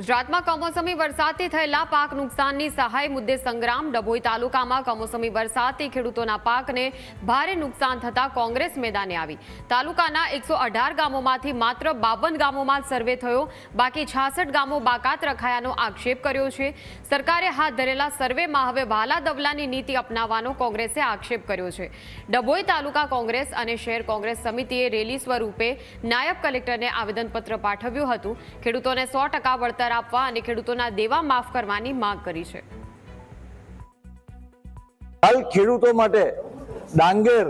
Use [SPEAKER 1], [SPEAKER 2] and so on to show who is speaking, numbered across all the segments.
[SPEAKER 1] ગુજરાતમાં કમોસમી વરસાદથી થયેલા પાક નુકસાનની સહાય મુદ્દે સંગ્રામ ડભોઈ તાલુકામાં કમોસમી વરસાદથી ખેડૂતોના પાકને ભારે નુકસાન થતાં કોંગ્રેસ મેદાને આવી. તાલુકાના એકસો ગામોમાંથી માત્ર બાવન ગામોમાં સર્વે થયો. બાકી છાસઠ ગામો બાકાત રખાયાનો આક્ષેપ કર્યો છે. સરકારે હાથ ધરેલા સર્વેમાં હવે વાલા દવલાની નીતિ અપનાવવાનો કોંગ્રેસે આક્ષેપ કર્યો છે. ડભોઈ તાલુકા કોંગ્રેસ અને શહેર કોંગ્રેસ સમિતિએ રેલી સ્વરૂપે નાયબ કલેક્ટરને આવેદનપત્ર પાઠવ્યું હતું. ખેડૂતોને સો ટકા વળતર આપવા અને ખેડૂતોના દેવા માફ કરવાની માંગ કરી છે.
[SPEAKER 2] હાલ ખેડૂતો માટે ડાંગર,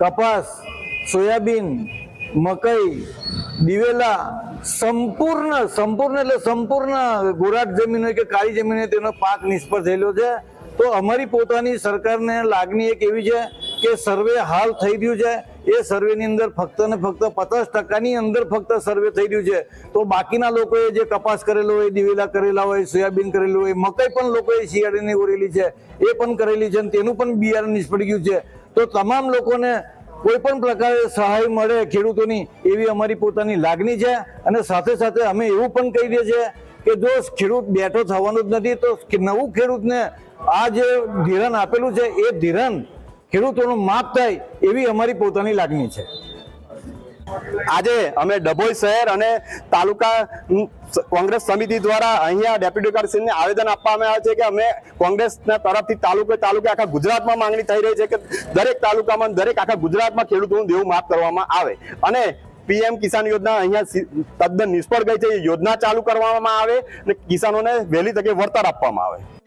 [SPEAKER 2] કપાસ, સોયાબીન, મકઈ, દિવેલા સંપૂર્ણ સંપૂર્ણ એટલે સંપૂર્ણ ગોરાટ જમીન હોય કે કાળી જમીન હોય તેનો પાક નિષ્ફળ થયેલો છે. તો અમારી પોતાની સરકારને લાગણી એક એવી છે કે સર્વે હાલ થઈ રહ્યું છે, એ સર્વેની અંદર ફક્ત ને ફક્ત પચાસ ટકાની અંદર ફક્ત સર્વે થઈ રહ્યું છે. તો બાકીના લોકોએ જે કપાસ કરેલો હોય, દિવેલા કરેલા હોય, સોયાબીન કરેલું હોય, મકાઈ પણ લોકોએ શિયાળીની ઓરેલી છે, એ પણ કરેલી છે તેનું પણ બિયારણ નિષ્ફળી ગયું છે. તો તમામ લોકોને કોઈ પણ પ્રકારે સહાય મળે ખેડૂતોની, એવી અમારી પોતાની લાગણી છે. અને સાથે સાથે અમે એવું પણ કહી દઈએ છીએ કે જો ખેડૂત બેઠો થવાનું જ નથી, તો નવું ખેડૂતને આ જે ધિરાણ આપેલું છે, એ ધિરાણ ખેડૂતોનું માફ થાય એવી અમારી પોતાની લાગણી છે.
[SPEAKER 3] આજે અમે ડભોઈ શહેર અને તાલુકા કોંગ્રેસ સમિતિ દ્વારા અહીંયા ડેપ્યુટી કમિશનરને આવેદન આપવામાં આવે છે કે અમે કોંગ્રેસના તરફથી તાલુકે તાલુકે આખા ગુજરાતમાં માંગણી થઈ રહી છે કે દરેક તાલુકામાં દરેક આખા ગુજરાતમાં ખેડૂતોનું દેવું માફ કરવામાં આવે. અને પીએમ કિસાન યોજના અહીંયા તદ્દન નિષ્ફળ ગઈ છે. યોજના ચાલુ કરવામાં આવે અને કિસાનોને વહેલી તકે વળતર આપવામાં આવે.